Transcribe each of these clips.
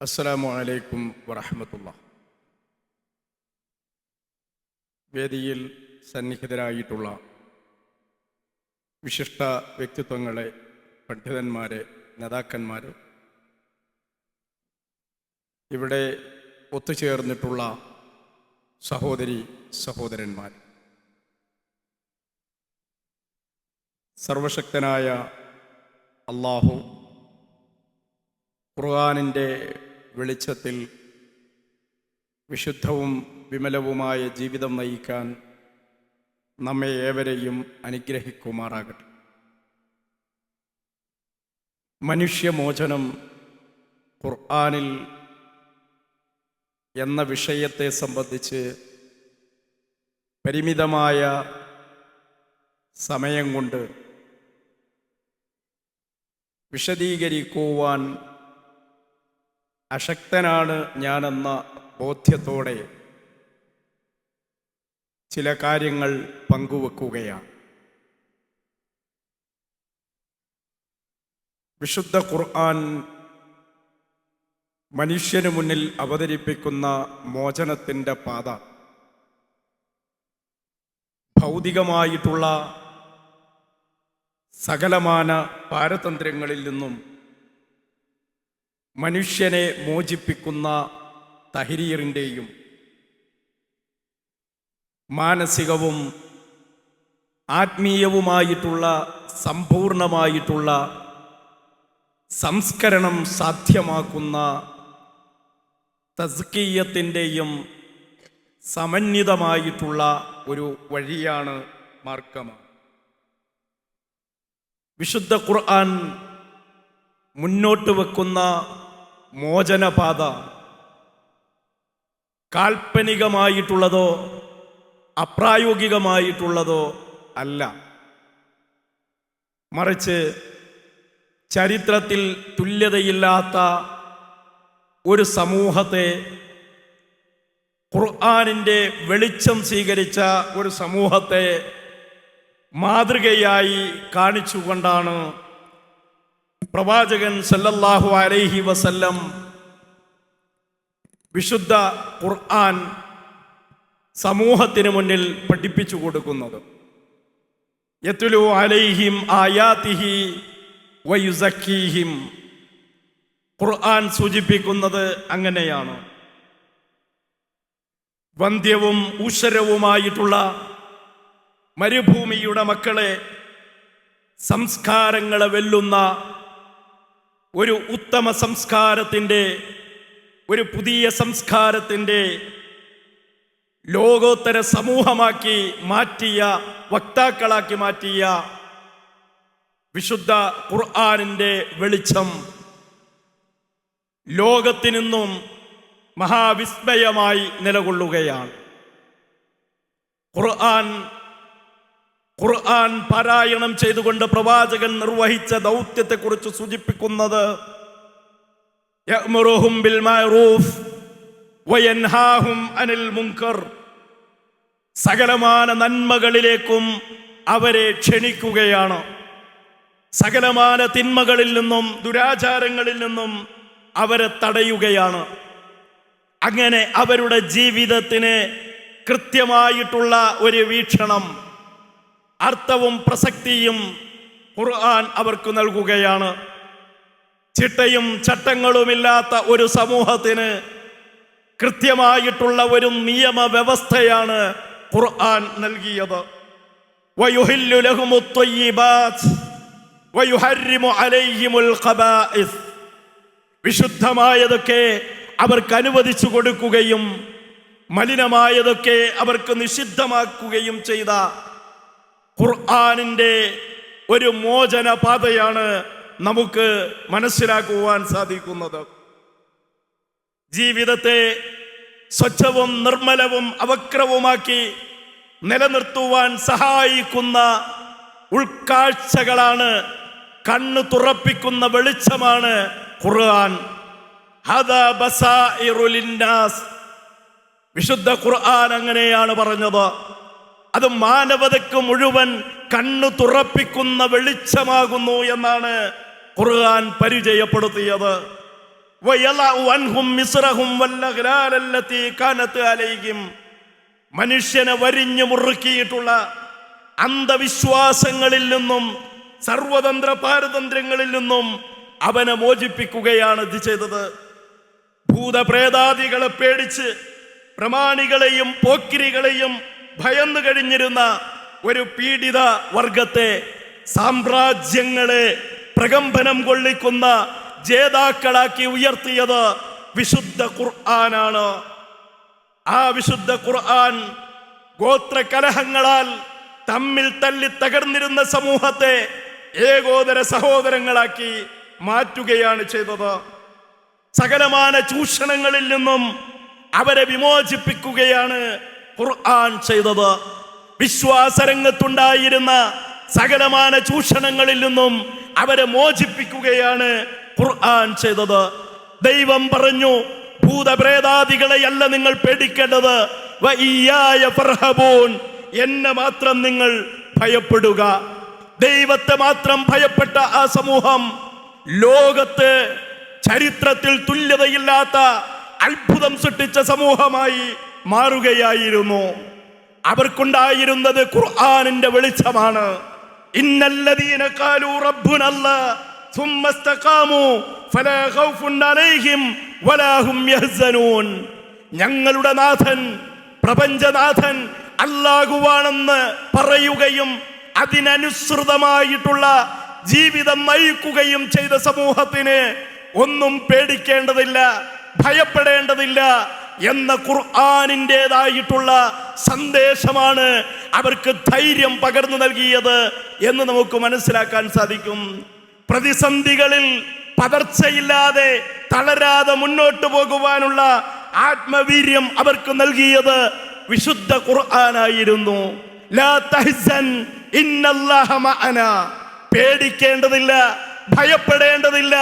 അസ്സലാമു അലൈക്കും വറഹമത്തുള്ള വേദിയിൽ സന്നിഹിതരായിട്ടുള്ള വിശിഷ്ട വ്യക്തിത്വങ്ങളെ പണ്ഡിതന്മാരെ നേതാക്കന്മാരെ ഇവിടെ ഒത്തുചേർന്നിട്ടുള്ള സഹോദരി സഹോദരന്മാർ സർവശക്തനായ അള്ളാഹു ഖുർആാനിന്റെ വെളിച്ചത്തിൽ വിശുദ്ധവും വിമലവുമായ ജീവിതം നയിക്കാൻ നമ്മെ ഏവരെയും അനുഗ്രഹിക്കുമാറാകട്ടെ. മനുഷ്യമോചനം ഖുർആാനിൽ എന്ന വിഷയത്തെ സംബന്ധിച്ച് പരിമിതമായ സമയം കൊണ്ട് വിശദീകരിക്കുവാൻ അശക്തനാണ് ഞാനെന്ന ബോധ്യത്തോടെ ചില കാര്യങ്ങൾ പങ്കുവെക്കുകയാണ്. വിശുദ്ധ ഖുർആൻ മനുഷ്യന് മുന്നിൽ അവതരിപ്പിക്കുന്ന മോചനത്തിന്റെ പാത. ഭൗതികമായിട്ടുള്ള സകലമാന പാരതന്ത്ര്യങ്ങളിൽ നിന്നും മനുഷ്യനെ മോചിപ്പിക്കുന്ന തഹരീറിന്റെയും മാനസികവും ആത്മീയവുമായിട്ടുള്ള സമ്പൂർണമായിട്ടുള്ള സംസ്കരണം സാധ്യമാക്കുന്ന തസ്കീയത്തിന്റെയും സമന്വിതമായിട്ടുള്ള ഒരു വഴിയാണ് മാർഗമാണ് വിശുദ്ധ ഖുർആൻ മുന്നോട്ട് വെക്കുന്ന മോചനപാത കാൽപ്പനികമായിട്ടുള്ളതോ അപ്രായോഗികമായിട്ടുള്ളതോ അല്ല. മറിച്ച് ചരിത്രത്തിൽ തുല്യതയില്ലാത്ത ഒരു സമൂഹത്തെ ഖുർആാനിന്റെ വെളിച്ചം സ്വീകരിച്ച ഒരു സമൂഹത്തെ മാതൃകയായി കാണിച്ചുകൊണ്ടാണ് പ്രവാചകൻ സല്ലല്ലാഹു അലൈഹി വസല്ലം വിശുദ്ധ ഖുർആൻ സമൂഹത്തിന് മുന്നിൽ പഠിപ്പിച്ചു കൊടുക്കുന്നത്. യത്തുലു അലൈഹിം ആയാതിഹി വയുസക്കീഹിം ഖുർആൻ സൂചിപ്പിക്കുന്നത് അങ്ങനെയാണ്. വന്ധ്യവും ഊശ്വരവുമായിട്ടുള്ള മരുഭൂമിയുടെ മക്കളെ സംസ്കാരങ്ങളെ വെല്ലുന്ന ഒരു ഉത്തമ സംസ്കാരത്തിന്റെ ഒരു പുതിയ സംസ്കാരത്തിന്റെ ലോകോത്തര സമൂഹമാക്കി മാറ്റിയ വക്താക്കളാക്കി മാറ്റിയ വിശുദ്ധ ഖുർആാനിന്റെ വെളിച്ചം ലോകത്തിനിന്നും മഹാവിസ്മയമായി നിലകൊള്ളുകയാണ്. ഖുർആൻ ഖുർആൻ പാരായണം ചെയ്തുകൊണ്ട് പ്രവാചകൻ നിർവഹിച്ച ദൗത്യത്തെക്കുറിച്ച് സൂചിപ്പിക്കുന്നത് അനിൽ മുങ്കർ സകലമാന നന്മകളിലേക്കും അവരെ ക്ഷണിക്കുകയാണ്. സകലമാന തിന്മകളിൽ നിന്നും ദുരാചാരങ്ങളിൽ നിന്നും അവരെ തടയുകയാണ്. അങ്ങനെ അവരുടെ ജീവിതത്തിന് കൃത്യമായിട്ടുള്ള ഒരു വീക്ഷണം അർത്ഥവും പ്രസക്തിയും ഖുർആൻ അവർക്ക് നൽകുകയാണ്. ചിട്ടയും ചട്ടങ്ങളുമില്ലാത്ത ഒരു സമൂഹത്തിന് കൃത്യമായിട്ടുള്ള ഒരു നിയമ വ്യവസ്ഥയാണ് ഖുർആൻ നൽകിയത്. വിശുദ്ധമായതൊക്കെ അവർക്ക് അനുവദിച്ചു കൊടുക്കുകയും മലിനമായതൊക്കെ അവർക്ക് നിഷിദ്ധമാക്കുകയും ചെയ്ത ഖുർആാനിന്റെ ഒരു മോചന പാതയാണ് നമുക്ക് മനസ്സിലാക്കുവാൻ സാധിക്കുന്നത്. ജീവിതത്തെ സ്വച്ഛവും നിർമ്മലവും അവക്രവുമാക്കി നിലനിർത്തുവാൻ സഹായിക്കുന്ന ഉൾക്കാഴ്ചകളാണ് കണ്ണ് തുറപ്പിക്കുന്ന വെളിച്ചമാണ് ഖുർആൻ. വിശുദ്ധ ഖുർആൻ അങ്ങനെയാണ് പറഞ്ഞത്. അത് മാനവതയ്ക്ക് മുഴുവൻ കണ്ണു തുറപ്പിക്കുന്ന വെളിച്ചമാകുന്നു എന്നാണ് ഖുർആൻ പരിചയപ്പെടുത്തിയത്. മനുഷ്യനെ വരിഞ്ഞു മുറുക്കിയിട്ടുള്ള അന്ധവിശ്വാസങ്ങളിൽ നിന്നും സർവതന്ത്ര പാരതന്ത്രങ്ങളിൽ നിന്നും അവനെ മോചിപ്പിക്കുകയാണ് ഇത് ചെയ്തത്. ഭൂതപ്രേതാദികളെ പേടിച്ച് പ്രമാണികളെയും പോക്കിരികളെയും ഭയന്നു കഴിഞ്ഞിരുന്ന ഒരു പീഡിത വർഗത്തെ സാമ്രാജ്യങ്ങളെ പ്രകമ്പനം കൊള്ളിക്കുന്ന ജേതാക്കളാക്കി ഉയർത്തിയത് വിശുദ്ധ ഖുർആനാണ്. ആ വിശുദ്ധ ഖുർആൻ ഗോത്ര കലഹങ്ങളാൽ തമ്മിൽ തല്ലി തകർന്നിരുന്ന സമൂഹത്തെ ഏകോദര സഹോദരങ്ങളാക്കി മാറ്റുകയാണ് ചെയ്തത്. സകലമാന ചൂഷണങ്ങളിൽ നിന്നും അവരെ വിമോചിപ്പിക്കുകയാണ് ഖുർആൻ ചെയ്തത് വിശ്വാസരംഗത്തുണ്ടായിരുന്ന സകലമാന ചൂഷണങ്ങളിൽ നിന്നും അവരെ മോചിപ്പിക്കുകയാണ് ഖുർആൻ ചെയ്തത് ദൈവം പറഞ്ഞു ഭൂതപ്രേതാദികളെയല്ല നിങ്ങൾ പേടിക്കേണ്ടത് ഫർഹബൂൻ. എന്നെ മാത്രം നിങ്ങൾ ഭയപ്പെടുക ദൈവത്തെ മാത്രം ഭയപ്പെട്ട ആ സമൂഹം ലോകത്ത് ചരിത്രത്തിൽ തുല്യതയില്ലാത്ത അത്ഭുതം സൃഷ്ടിച്ച സമൂഹമായി മാറുകയായിരുന്നു. അവർക്കുണ്ടായിരുന്നത് ഖുർആാനിന്റെ വെളിച്ചമാണ്. ഇന്നല്ലദീന ഞങ്ങളുടെ നാഥൻ പ്രപഞ്ചനാഥൻ അല്ലാകുവാണെന്ന് പറയുകയും അതിനനുസൃതമായിട്ടുള്ള ജീവിതം നയിക്കുകയും ചെയ്ത സമൂഹത്തിന് ഒന്നും പേടിക്കേണ്ടതില്ല ഭയപ്പെടേണ്ടതില്ല. എന്ന ഖുർആാനിന്റെതായിട്ടുള്ള സന്ദേശമാണ് അവർക്ക് ധൈര്യം പകർന്നു നൽകിയത് എന്ന് നമുക്ക് മനസ്സിലാക്കാൻ സാധിക്കും. പ്രതിസന്ധികളിൽ പതർച്ചയില്ലാതെ തളരാതെ മുന്നോട്ട് പോകുവാനുള്ള ആത്മവീര്യം അവർക്ക് നൽകിയത് വിശുദ്ധ ഖുർആനായിരുന്നു. പേടിക്കേണ്ടതില്ല ഭയപ്പെടേണ്ടതില്ല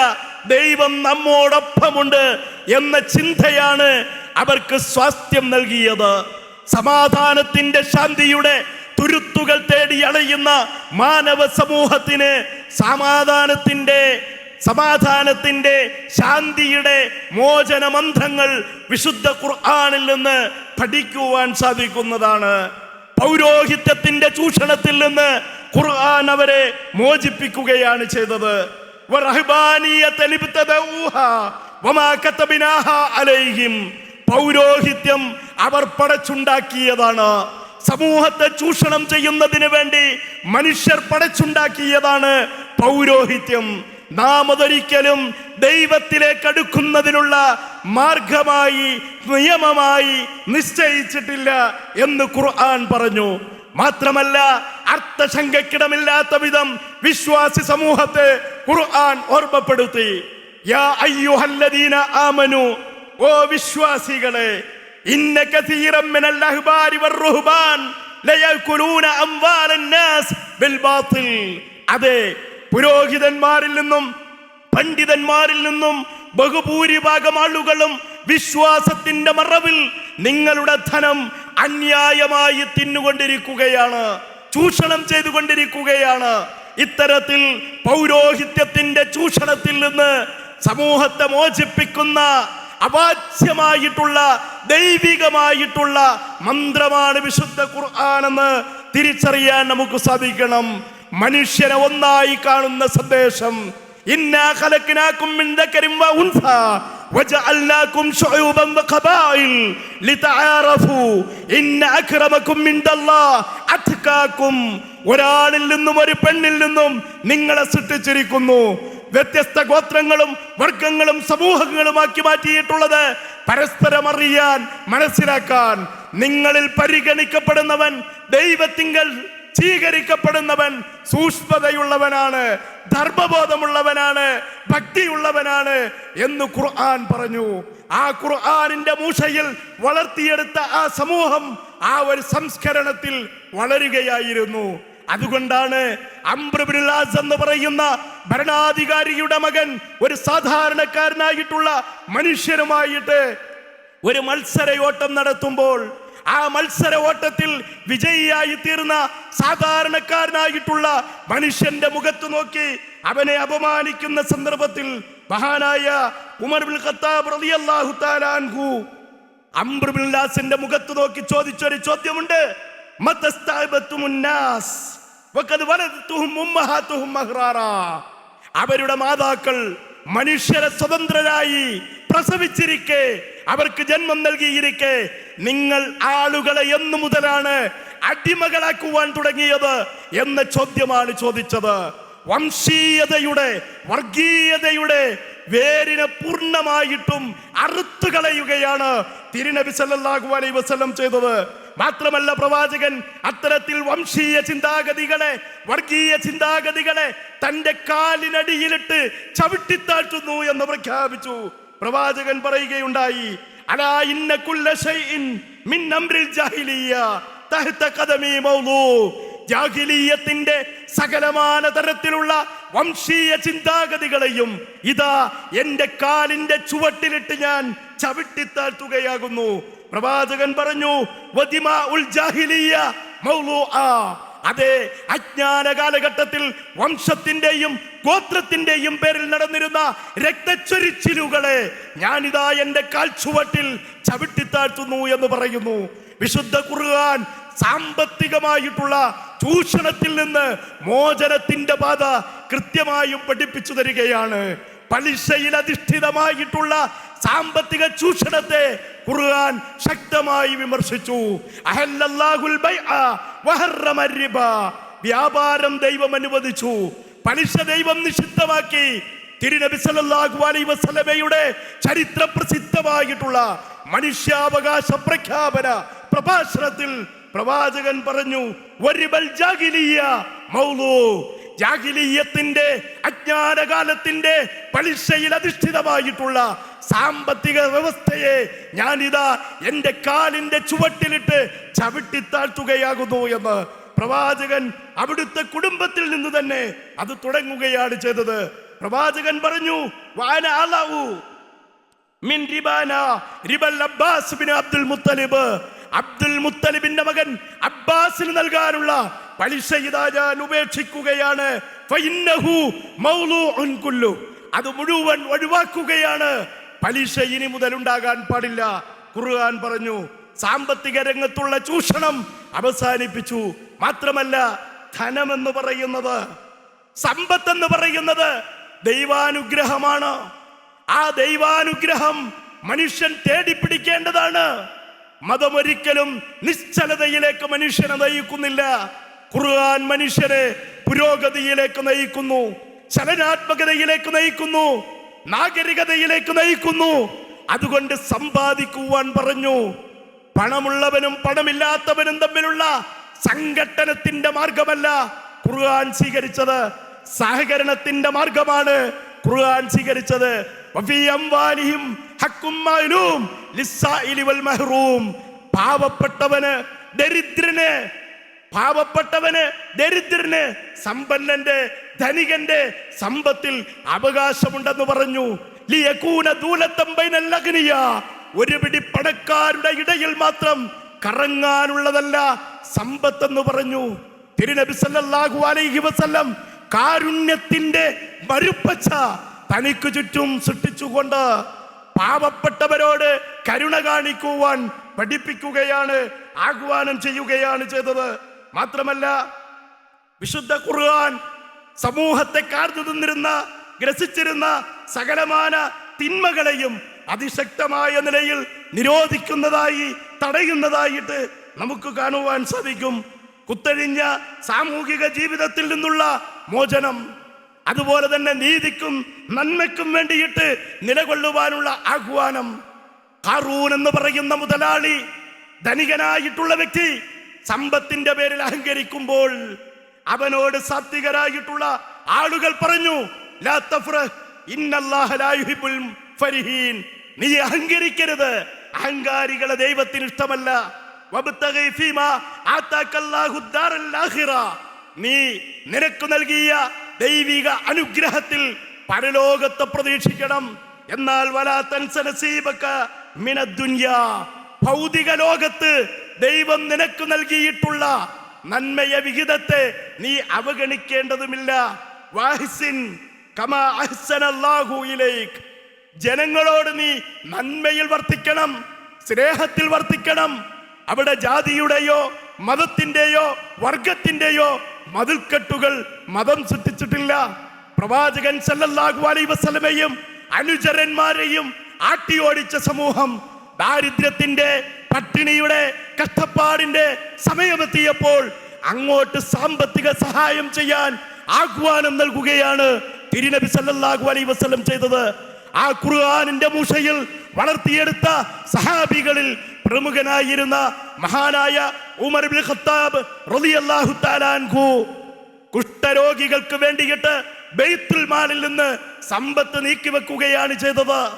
ദൈവം നമ്മോടൊപ്പമുണ്ട് എന്ന ചിന്തയാണ് അവർക്ക് സ്വാസ്ഥ്യം നൽകിയത്. സമാധാനത്തിന്റെ ശാന്തിയുടെ തുരുത്തുകൾ തേടി അളയുന്ന മാനവ സമൂഹത്തിന് സമാധാനത്തിന്റെ സമാധാനത്തിന്റെ ശാന്തിയുടെ മോചന മന്ത്രങ്ങൾ വിശുദ്ധ ഖുർആാനിൽ നിന്ന് പഠിക്കുവാൻ സാധിക്കുന്നതാണ്. പൗരോഹിത്യത്തിന്റെ ചൂഷണത്തിൽ നിന്ന് ഖുർആൻ അവരെ മോചിപ്പിക്കുകയാണ് ചെയ്തത്. പൗരോഹിത്യം അവർ പടച്ചുണ്ടാക്കിയതാണ്. സമൂഹത്തെ ചൂഷണം ചെയ്യുന്നതിന് വേണ്ടി മനുഷ്യർ പടച്ചുണ്ടാക്കിയതാണ് പൗരോഹിത്യം. നാം അതൊരിക്കലും ദൈവത്തിലേക്ക് അടുക്കുന്നതിനുള്ള മാർഗമായി നിയമമായി നിശ്ചയിച്ചിട്ടില്ല എന്ന് ഖുർആൻ പറഞ്ഞു. മാത്രമല്ല അർത്ഥശങ്കക്കിടമില്ലാത്ത വിധം വിശ്വാസി സമൂഹത്തെ ഖുർആൻ ഓർമ്മപ്പെടുത്തി. യാ അയ്യുഹല്ലദീന ആമനു ഓ വിശ്വാസികളെ ഇന്ന കസീറം മിനൽ അഹ്ബാരി വറുഹ്ബാൻ ലയകുലൂന അംവാലൻ നാസ് ബിൽ ബാത്തിൽ. അതെ പുരോഹിതന്മാരിൽ നിന്നും പണ്ഡിതന്മാരിൽ നിന്നും ബഹുഭൂരിഭാഗം ആളുകളും വിശ്വാസത്തിന്റെ മറവിൽ നിങ്ങളുടെ ധനം അന്യായമായി തിന്നുകൊണ്ടിരിക്കുകയാണ് ചൂഷണം ചെയ്തുകൊണ്ടിരിക്കുകയാണ്. ഇത്തരത്തിൽ പൗരോഹിത്യത്തിന്റെ ചൂഷണത്തിൽ നിന്ന് സമൂഹത്തെ മോചിപ്പിക്കുന്ന അവാച്യമായിട്ടുള്ള ദൈവികമായിട്ടുള്ള മന്ത്രമാണ് വിശുദ്ധ ഖുർആാനെന്ന് തിരിച്ചറിയാൻ നമുക്ക് സാധിക്കണം. മനുഷ്യനെ ഒന്നായി കാണുന്ന സന്ദേശം ഇന്നാ ഖലഖനാകും شعوبا وقبائل لتعارفوا ان اكرمكم عند الله اتقاكم ഒരാളിൽ നിന്നും ഒരു പെണ്ണിൽ നിന്നും നിങ്ങളെ സൃഷ്ടിച്ചിരിക്കുന്നു. വ്യത്യസ്ത ഗോത്രങ്ങളും വർഗങ്ങളും സമൂഹങ്ങളുമാക്കി മാറ്റിയിട്ടുള്ളത് പരസ്പരം അറിയാൻ മനസ്സിലാക്കാൻ. നിങ്ങളിൽ പരിഗണിക്കപ്പെടുന്നവൻ ദൈവത്തിങ്കൽ സ്വീകരിക്കപ്പെടുന്നവൻ സൂക്ഷ്മതയുള്ളവനാണ് ധർമ്മബോധമുള്ളവനാണ് ഭക്തിയുള്ളവനാണ് എന്ന് ഖുർആൻ പറഞ്ഞു. ആ ഖുർആാനിന്റെ മൂഷയിൽ വളർത്തിയെടുത്ത ആ സമൂഹം ആ ഒരു സംസ്കരണത്തിൽ വളരുകയായിരുന്നു. അതുകൊണ്ടാണ് അംബ്രബിലാസ് എന്ന് പറയുന്ന ഭരണാധികാരിയുടെ മകൻ ഒരു സാധാരണക്കാരനായിട്ടുള്ള മനുഷ്യരുമായിട്ട് ഒരു മത്സരയോട്ടം നടത്തുമ്പോൾ ആ മത്സര ഓട്ടത്തിൽ വിജയിയായി തീർന്ന സാധാരണക്കാരനായിട്ടുള്ള മനുഷ്യന്റെ മുഖത്ത് നോക്കി അവനെ അപമാനിക്കുന്ന സന്ദർഭത്തിൽ മഹാനായ ഉമർ ബിൻ ഖത്താബ് റളിയല്ലാഹു തആലാൻഹു അംർ ലാസിന്റെ മുഖത്ത് നോക്കി ചോദിച്ചൊരു ചോദ്യമുണ്ട്. മതസ്താബത്തുമുൻ നാസ് വഖദ് വലദതുഹും ഉമ്മഹാത്തുഹും മഹ്റാറ. അവരുടെ മാതാക്കൾ മനുഷ്യരെ സ്വതന്ത്രരായി പ്രസവിച്ചിരിക്കെ അവർക്ക് ജന്മം നൽകിയിരിക്കെ. നിങ്ങൾ ആളുകളെ എന്നു മുതലാണ് അടിമകളാക്കുവാൻ തുടങ്ങിയത് എന്ന ചോദ്യമാണ് ചോദിച്ചത്. വംശീയതയുടെ വർഗീയതയുടെ വേരിനെ പൂർണമായിട്ടും അറുത്തു കളയുകയാണ് തിരുനബി സല്ലല്ലാഹു അലൈഹി വസല്ലം ചെയ്തത്. മാത്രമല്ല പ്രവാചകൻ അത്തരത്തിൽ വംശീയ ചിന്താഗതികളെ വർഗീയ ചിന്താഗതികളെ തന്റെ കാലിനടിയിലിട്ട് ചവിട്ടിത്താഴ്ത്തുന്നു എന്ന് പ്രഖ്യാപിച്ചു. പ്രവാചകൻ പറയുകയുണ്ടായി അലാ ഇന്ന മിൻ തഹ്ത ഖദമി സകലമാന തരത്തിലുള്ള വംശീയ ചിന്താഗതികളെയും ഇതാ എന്റെ കാലിന്റെ ചുവട്ടിലിട്ട് ഞാൻ ചവിട്ടിത്താഴ്ത്തുകയാകുന്നു പ്രവാചകൻ പറഞ്ഞു. അതെ അജ്ഞാന കാലഘട്ടത്തിൽ വംശത്തിന്റെയും ഗോത്രത്തിന്റെയും പേരിൽ നടന്നിരുന്ന രക്തച്ചൊരിച്ചിലുകളെ ഞാനിതാ എന്റെ കാൽ ചുവട്ടിൽ ചവിട്ടിത്താഴ്ത്തുന്നു എന്ന് പറയുന്നു. വിശുദ്ധ ഖുർആൻ സാമ്പത്തികമായിട്ടുള്ള ചൂഷണത്തിൽ നിന്ന് മോചനത്തിന്റെ പാത കൃത്യമായും പഠിപ്പിച്ചു തരികയാണ്. പലിശയിൽ അധിഷ്ഠിതമായിട്ടുള്ള സാമ്പത്തിക ചൂഷണത്തെ ഖുർആൻ ശക്തമായി വിമർശിച്ചു. അഹല്ലല്ലാഹുൽ ബൈഅ. വ്യാപാരം ദൈവം അനുവദിച്ചു. പലിശ ദൈവം നിഷിദ്ധമാക്കി തിരുനബി സല്ലല്ലാഹു അലൈഹി വസല്ലമയുടെ ചരിത്ര പ്രസിദ്ധമായിട്ടുള്ള മനുഷ്യാവകാശ പ്രഖ്യാപന പ്രഭാഷണത്തിൽ പ്രവാചകൻ പറഞ്ഞു ജാഹിലീയത്തിന്റെ അജ്ഞാനകാലത്തിന്റെ പലിശയിൽ അധിഷ്ഠിതമായിട്ടുള്ള സാമ്പത്തിക വ്യവസ്ഥയെ ഞാനിതാ എന്റെ കാലിന്റെ ചുവട്ടിലിട്ട് ചവിട്ടിത്താഴ്ത്തുകയാകുന്നു എന്ന് പ്രവാചകൻ അവിടുത്തെ കുടുംബത്തിൽ നിന്ന് തന്നെ അത് തുടങ്ങുകയാണ് ചെയ്തത്. പ്രവാചകൻ പറഞ്ഞു വാന അലാവു മിൻ റിബാന rebel Abbas bin Abdul Muttalib. Abdul മുത്തലിബിന്റെ മകൻ അബ്ബാസിന് നൽകാനുള്ള പലിശ ഇതാ ഞാൻ ഉപേക്ഷിക്കുകയാണ്. അത് മുഴുവൻ ഒഴിവാക്കുകയാണ്. പലിശ ഇനി മുതൽ ഉണ്ടാകാൻ പാടില്ല. ഖുർആൻ പറഞ്ഞു സാമ്പത്തിക രംഗത്തുള്ള ചൂഷണം അവസാനിപ്പിച്ചു. മാത്രമല്ല ധനമെന്ന് പറയുന്നത് സമ്പത്ത് എന്ന് പറയുന്നത് ദൈവാനുഗ്രഹമാണ്. ആ ദൈവാനുഗ്രഹം മനുഷ്യൻ തേടിപ്പിടിക്കേണ്ടതാണ്. മതമൊരിക്കലും നിശ്ചലതയിലേക്ക് മനുഷ്യനെ നയിക്കുന്നില്ല. ഖുർആൻ മനുഷ്യരെ പുരോഗതിയിലേക്ക് നയിക്കുന്നു ചലനാത്മകതയിലേക്ക് നയിക്കുന്നു നാഗരികതയിലേക്ക് നയിക്കുന്നു. അതുകൊണ്ട് സമ്പാദിക്കുവാൻ പറഞ്ഞു. പണമുള്ളവനും പണമില്ലാത്തവനും തമ്മിലുള്ള സംഘട്ടനത്തിന്റെ മാർഗമല്ല ഖുർആൻ സ്വീകരിച്ചത്. സഹകരണത്തിന്റെ മാർഗമാണ് ഖുർആൻ സ്വീകരിച്ചത്. പാവപ്പെട്ടവന് ദരിദ്രന് പാവപ്പെട്ടവന് ദരിദ്രന് സമ്പന്നന്റെ ധനികന്റെ സമ്പത്തിൽ അവകാശമുണ്ടെന്ന് പറഞ്ഞു. ഒരു പിടി പണക്കാരുടെ ഇടയിൽ മാത്രം കറങ്ങാനുള്ളതല്ല സമ്പത്തെന്ന് പറഞ്ഞു. തിരുനബി സല്ലല്ലാഹു അലൈഹി വസല്ലം കാരുണ്യത്തിന്റെ മരുപ്പച്ച തനിക്ക് ചുറ്റും സൃഷ്ടിച്ചുകൊണ്ട് പാവപ്പെട്ടവരോട് കരുണ കാണിക്കുവാൻ പഠിപ്പിക്കുകയാണ് ആഹ്വാനം ചെയ്യുകയാണ് ചെയ്തത്. മാത്രമല്ല വിശുദ്ധ ഖുർആൻ സമൂഹത്തെ കാർന്നു നിന്നിരുന്ന ഗ്രസിച്ചിരുന്ന സകലമാന തിന്മകളെയും അതിശക്തമായ നിലയിൽ നിരോധിക്കുന്നതായി തടയുന്നതായിട്ട് നമുക്ക് കാണുവാൻ സാധിക്കും. കുത്തഴിഞ്ഞ സാമൂഹിക ജീവിതത്തിൽ നിന്നുള്ള മോചനം. അതുപോലെ തന്നെ നീതിക്കും നന്മയ്ക്കും വേണ്ടിയിട്ട് നിലകൊള്ളുവാനുള്ള ആഹ്വാനം. ഹാറൂൻ എന്ന് പറയുന്ന മുതലാളി ധനികനായിട്ടുള്ള വ്യക്തി സമ്പത്തിന്റെ പേരിൽ അഹങ്കരിക്കുമ്പോൾ അവനോട് സാത്വികരായിട്ടുള്ള ആളുകൾ പറഞ്ഞു. നീ അഹങ്കരിക്കരുത്. അഹങ്കാരികളെ ദൈവത്തിന് ഇഷ്ടമല്ല. നീ നിനക്ക് നൽകിയ ദൈവിക അനുഗ്രഹത്തിൽ പരലോകത്തെ പ്രതീക്ഷിക്കണം. എന്നാൽ. ഭൗതിക ലോകത്ത് ദൈവം നിനക്ക് നൽകിയിട്ടുള്ള നന്മയ വിഹിതത്തെ നീ അവഗണിക്കേണ്ടതുമില്ല. വാഹിസിൻ കമാ ജനങ്ങളോട് നീ നന്മയിൽ വർത്തിക്കണം സ്നേഹത്തിൽ വർത്തിക്കണം അവിടെ ജാതിയുടെയോ മതത്തിന്റെയോ വർഗത്തിന്റെയോ മതിൽക്കെട്ടുകൾ മതം സൃഷ്ടിച്ചിട്ടില്ല. പ്രവാചകൻ സല്ലല്ലാഹു അലൈഹി വസല്ലമയും അനുചരന്മാരെയും ആട്ടിയോടിച്ച സമൂഹം ദാരിദ്ര്യത്തിന്റെ പട്ടിണിയുടെ കഷ്ടപ്പാടിന്റെ സമയമെത്തിയപ്പോൾ അങ്ങോട്ട് സാമ്പത്തിക സഹായം ചെയ്യാൻ ആഹ്വാനം നൽകുകയാണ് തിരുനബി സല്ലല്ലാഹു അലൈഹി വസല്ലം ചെയ്തത്. ആ ഖുർആനിന്റെ മൂഷയിൽ വളർത്തിയെടുത്ത സഹാബികളിൽ പ്രമുഖനായിരുന്ന മഹാനായ ഉമർ ഖത്താബ് റളിയല്ലാഹു കുഷ്ഠരോഗികൾക്ക് വേണ്ടിയിട്ട് ബെയ്ത്തുൽ മാലിൽ നിന്ന് സമ്പത്ത് നീക്കിവെക്കുകയാണ് ചെയ്തത്.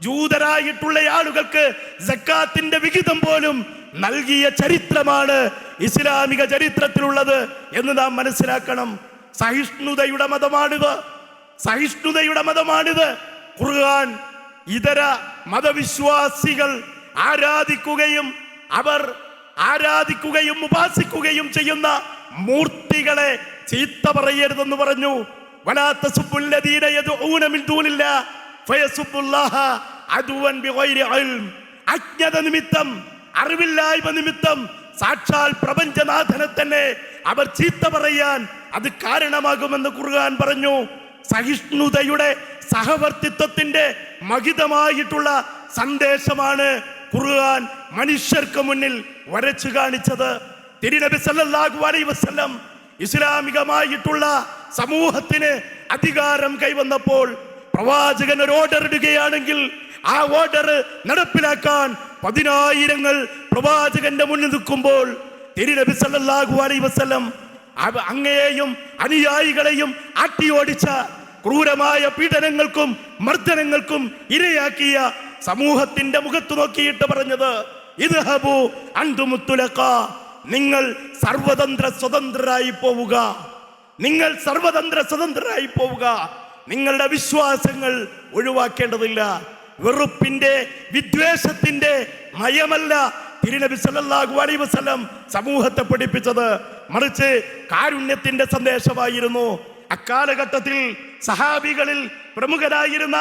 ജൂതരായിട്ടുള്ള ആളുകൾക്ക് ജക്കാത്തിന്റെ വിഹിതം പോലും നൽകിയ ചരിത്രമാണ് ഇസ്ലാമിക ചരിത്രത്തിലുള്ളത് എന്ന് നാം മനസ്സിലാക്കണം. സഹിഷ്ണുതയുടെ മതമാണിത്. സഹിഷ്ണുതയുടെ മതമാണിത്. ഖുർആൻ ഇതര മതവിശ്വാസികൾ ആരാധിക്കുകയും അവർ ആരാധിക്കുകയും ഉപാസിക്കുകയും ചെയ്യുന്ന മൂർത്തികളെ ചീത്ത പറയരുതെന്ന് പറഞ്ഞു. വലാത്ത അജ്ഞത നിമിത്തം അറിവില്ലായ്മ നിമിത്തം സാക്ഷാൽ പ്രപഞ്ചനാഥനെ തന്നെ അവർ ചീത്ത പറയാൻ അത് കാരണമാകുമെന്ന് ഖുർആൻ പറഞ്ഞു. സഹിഷ്ണുതയുടെ സഹവർത്തിത്വത്തിന്റെ മഹിതമായിട്ടുള്ള സന്ദേശമാണ് ഖുർആൻ മനുഷ്യർക്ക് മുന്നിൽ വരച്ചു കാണിച്ചത്. തിരുനബി സല്ലല്ലാഹു അലൈഹി വസല്ലം ഇസ്ലാമികമായിട്ടുള്ള സമൂഹത്തിന് അധികാരം കൈവന്നപ്പോൾ പ്രവാചകൻ ഒരു ഓർഡർ ഇടുകയാണെങ്കിൽ ആ ഓർഡർ നടപ്പിലാക്കാൻ പതിനായിരങ്ങൾ പ്രവാചകന്റെ മുന്നിൽ നിൽക്കുമ്പോൾ തിരുനബി സല്ലല്ലാഹു അലൈഹി വസല്ലം അങ്ങയെയും അനുയായികളെയും ആട്ടിയോടിച്ച ക്രൂരമായ പീഡനങ്ങൾക്കും മർദ്ദനങ്ങൾക്കും ഇരയാക്കിയ സമൂഹത്തിന്റെ മുഖത്ത് നോക്കിയിട്ട് പറഞ്ഞത് ഇത് ഹബു അന്തുമുത്തുലക്ക നിങ്ങൾ സർവതന്ത്ര സ്വതന്ത്രരായി പോവുക. നിങ്ങൾ സർവതന്ത്ര സ്വതന്ത്രരായി പോവുക. നിങ്ങളുടെ വിശ്വാസങ്ങൾ ഒഴിവാക്കേണ്ടതില്ല. വെറുപ്പിന്റെ വിദ്വേഷത്തിന്റെ മയമല്ല തിരുനബി സല്ലല്ലാഹു അലൈഹി വസല്ലം സമൂഹത്തെ പഠിപ്പിച്ചത്. മറിച്ച് കാരുണ്യത്തിന്റെ സന്ദേശമായിരുന്നു. അക്കാലഘട്ടത്തിൽ സഹാബികളിൽ പ്രമുഖരായിരുന്ന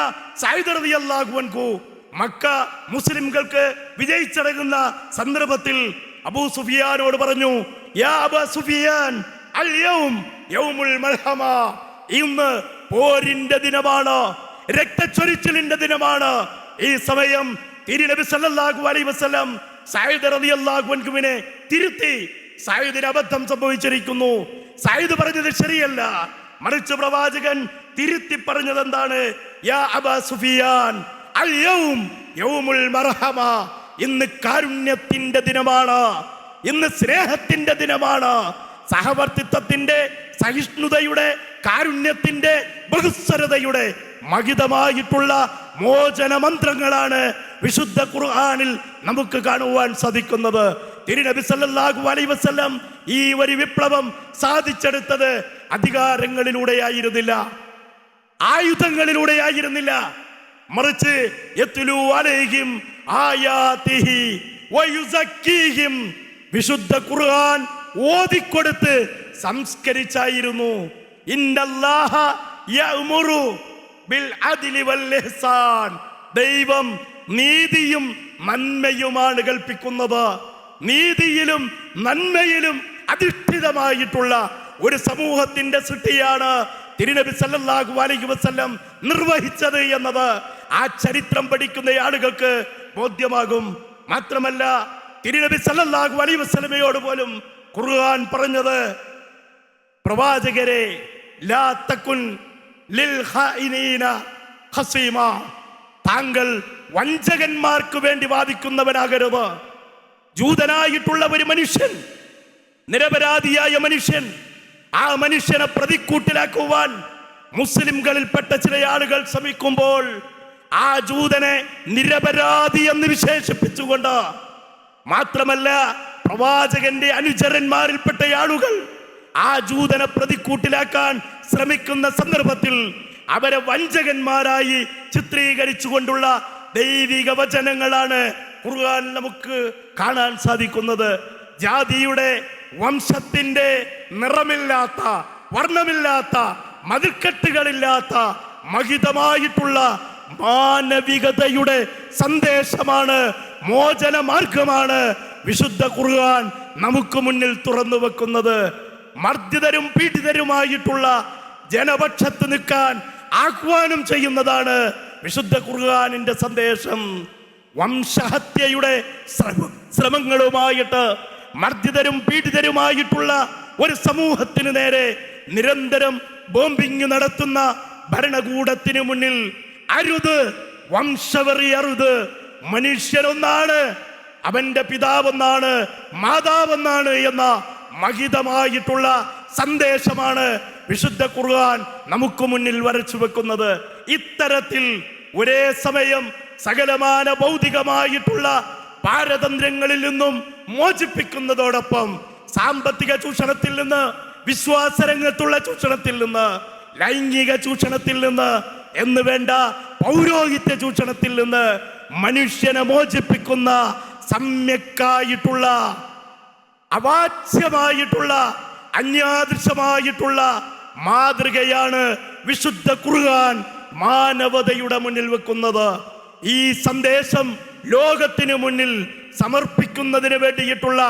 റളിയല്ലാഹു അൻഹു മക്ക മുസ്ലിംകൾക്ക് വിജയിച്ചടങ്ങുന്ന സന്ദർഭത്തിൽ അബൂ സുഫിയാനോട് പറഞ്ഞു യാ സുഫിയാൻ യൗമുൽ മൽഹമ ഇന്ന് പോരിന്റെ ദിനമാണ് രക്തച്ചൊരിച്ചിലിന്റെ ദിനമാണ്. ഈ സമയം തിരുനബി സല്ലല്ലാഹു അലൈഹി വസല്ലം സയ്യിദ് റളിയല്ലാഹു അൻഹുവിനെ തിരുത്തി സായുധിന് അബദ്ധം സംഭവിച്ചിരിക്കുന്നു. സായിദ് പറഞ്ഞത് ശരിയല്ല. മറിച്ച് പ്രവാചകൻ തിരുത്തി പറഞ്ഞത് എന്താണ് ഇന്ന് കാരുണ്യത്തിന്റെ ദിനമാണ്. ഇന്ന് സ്നേഹത്തിന്റെ ദിനമാണ്. സഹവർത്തിത്വത്തിന്റെ സഹിഷ്ണുതയുടെ കാരുണ്യത്തിന്റെ ബഹുസ്വരതയുടെ മഹിതമായിട്ടുള്ള മോചന മന്ത്രങ്ങളാണ് വിശുദ്ധ ഖുർആാനിൽ നമുക്ക് കാണുവാൻ സാധിക്കുന്നത്. തിരുനബി സല്ലാഹു അലൈവസം ഈ ഒരു വിപ്ലവം സാധിച്ചെടുത്തത് അധികാരങ്ങളിലൂടെയായിരുന്നില്ല. ആയുധങ്ങളിലൂടെയായിരുന്നില്ല. മറിച്ച് വിശുദ്ധ ഖുർആൻ ഓതിക്കൊടുത്ത് സംസ്കരിച്ചായിരുന്നു. ദൈവം നീതിയും നന്മയുമാണ് കൽപ്പിക്കുന്നത്. നീതിയിലും നന്മയിലും അധിഷ്ഠിതമായിട്ടുള്ള ഒരു സമൂഹത്തിന്റെ സൃഷ്ടിയാണ് തിരുനബി സല്ലല്ലാഹു അലൈഹി വസല്ലം നിർവഹിച്ചത് എന്നത്. ആ ചരിത്രം പഠിക്കുന്ന ആളുകൾക്ക് ബോധ്യമാകും. മാത്രമല്ല തിരുനബി സല്ലല്ലാഹു അലൈഹി വസല്ലമയോട് പോലും ഖുർആൻ പറഞ്ഞത് പ്രവാചകരെ ലാ ലിൽ ഖായിനീന താങ്കൾ വഞ്ചകന്മാർക്ക് വേണ്ടി വാദിക്കുന്നവനാകരുത്. ജൂതനായിട്ടുള്ള ഒരു മനുഷ്യൻ നിരപരാധിയായ മനുഷ്യൻ ആ മനുഷ്യനെ പ്രതിക്കൂട്ടിലാക്കുവാൻ മുസ്ലിംകളിൽപ്പെട്ട ചില ആളുകൾ ശ്രമിക്കുമ്പോൾ ആ ജൂതനെ നിരപരാധി എന്ന് വിശേഷിപ്പിച്ചുകൊണ്ട് മാത്രമല്ല പ്രവാചകന്റെ അനുചരന്മാരിൽപ്പെട്ട ആളുകൾ ആ ജൂതനെ പ്രതിക്കൂട്ടിലാക്കാൻ ശ്രമിക്കുന്ന സന്ദർഭത്തിൽ അവരെ വഞ്ചകന്മാരായി ചിത്രീകരിച്ചുകൊണ്ടുള്ള ദൈവിക വചനങ്ങളാണ് ഖുർആൻ നമുക്ക് കാണാൻ സാധിക്കുന്നത്. ജാതിയുടെ വംശത്തിന്റെ നിറമില്ലാത്ത വർണമില്ലാത്ത മതിൽക്കെട്ടുകളില്ലാത്ത മഹിതമായിട്ടുള്ള മാനവികതയുടെ സന്ദേശമാണ് മോചന മാർഗമാണ് വിശുദ്ധ ഖുർആൻ നമുക്ക് മുന്നിൽ തുറന്നു വെക്കുന്നത്. മർദ്ദിതരും പീഡിതരുമായിട്ടുള്ള ജനപക്ഷത്ത് നിൽക്കാൻ ആഹ്വാനം ചെയ്യുന്നതാണ് വിശുദ്ധ ഖുർആാനിന്റെ സന്ദേശം. വംശഹത്യയുടെ ശ്രമ- ശ്രമങ്ങളുമായിട്ട് മർദ്ദിതരും പീഡിതരുമായിട്ടുള്ള ഒരു സമൂഹത്തിന് നേരെ നിരന്തരം ബോംബിങ് നടത്തുന്ന ഭരണകൂടത്തിന് മുന്നിൽ അരുത് വംശവറി അരുത് മനുഷ്യരൊന്നാണ് അവന്റെ പിതാവെന്നാണ് മാതാവെന്നാണ് എന്ന മഹിതമായിട്ടുള്ള സന്ദേശമാണ് വിശുദ്ധ ഖുർആൻ നമുക്ക് മുന്നിൽ വരച്ചു വെക്കുന്നത്. ഇത്തരത്തിൽ ഒരേ സമയം സകലമാന ഭൗതികമായിട്ടുള്ള പാരതന്ത്ര്യങ്ങളിൽ നിന്നും മോചിപ്പിക്കുന്നതോടൊപ്പം സാമ്പത്തിക ചൂഷണത്തിൽ നിന്ന് വിശ്വാസരംഗത്തുള്ള ചൂഷണത്തിൽ നിന്ന് ലൈംഗിക ചൂഷണത്തിൽ നിന്ന് എന്ന് വേണ്ട പൗരോഹിത്യ ചൂഷണത്തിൽ നിന്ന് മനുഷ്യനെ മോചിപ്പിക്കുന്ന സമ്യക്കായിട്ടുള്ള അവാച്യമായിട്ടുള്ള അന്യാദൃശമായിട്ടുള്ള മാതൃകയാണ് വിശുദ്ധ കുറുകാൻ മാനവതയുടെ മുന്നിൽ വെക്കുന്നത്. ഈ സന്ദേശം ലോകത്തിന് മുന്നിൽ സമർപ്പിക്കുന്നതിന് വേണ്ടിയിട്ടുള്ള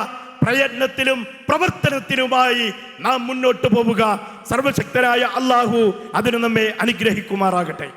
പ്രയത്നത്തിലും പ്രവർത്തനത്തിലുമായി നാം മുന്നോട്ട് പോവുക. സർവശക്തരായ അള്ളാഹു അതിന് നമ്മെ അനുഗ്രഹിക്കുമാറാകട്ടെ.